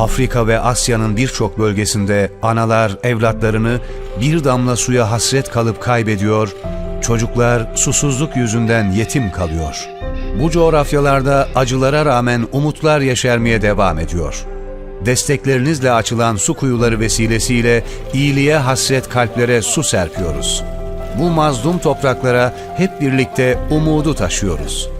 Afrika ve Asya'nın birçok bölgesinde analar evlatlarını bir damla suya hasret kalıp kaybediyor, çocuklar susuzluk yüzünden yetim kalıyor. Bu coğrafyalarda acılara rağmen umutlar yeşermeye devam ediyor. Desteklerinizle açılan su kuyuları vesilesiyle iyiliğe hasret kalplere su serpiyoruz. Bu mazlum topraklara hep birlikte umudu taşıyoruz.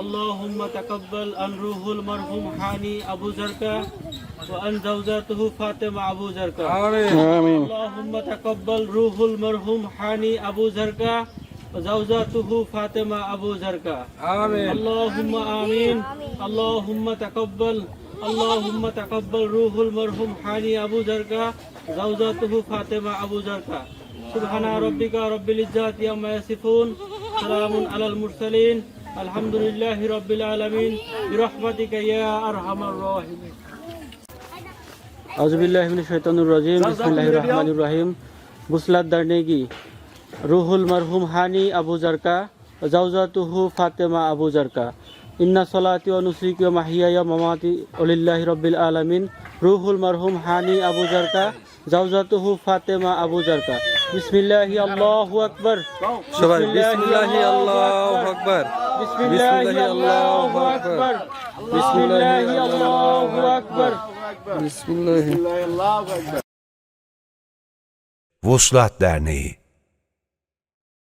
اللهم تقبل عن روح المرحوم حاني أبو زركا وعن زوجته فاطمة أبو زركا آمين اللهم تقبل روح المرحوم حاني أبو زركا وزوجته فاطمة أبو زركا آمين اللهم آمين اللهم تقبل اللهم تقبل روح المرحوم حاني أبو زركا زوجته فاطمة أبو زركا سبحان ربك رب العزة عما يصفون سلام على المرسلين আলহামদুলিল্লাহ রব্বিল আলমিন রহমাতিকা ইয়া আরহামার রাহিমিন। আউজুবিল্লাহ মিন শৈতানুর রাজিম বিসমিল্লাহির রহমানির রহিম। বুসলাত দারনেগি রুহুল মারহুম হানি Abu Zarqa জাওজাতুহু Fatema Abu Zarqa. ইন্না সলাতি ওয়া নুসুকি ওয়া মামাতি ওয়া মামাতি লিল্লাহি রাব্বিল আলামিন। रूहुल मरहूम हानी अबूजर का जावजतह फातिमा अबूजर का बिस्मिल्लाह अल्लाह अकबर बिस्मिल्लाह अल्लाह अकबर बिस्मिल्लाह अल्लाह अकबर बिस्मिल्लाह अल्लाह अकबर बिस्मिल्लाह अल्लाह अकबर Vuslat Derneği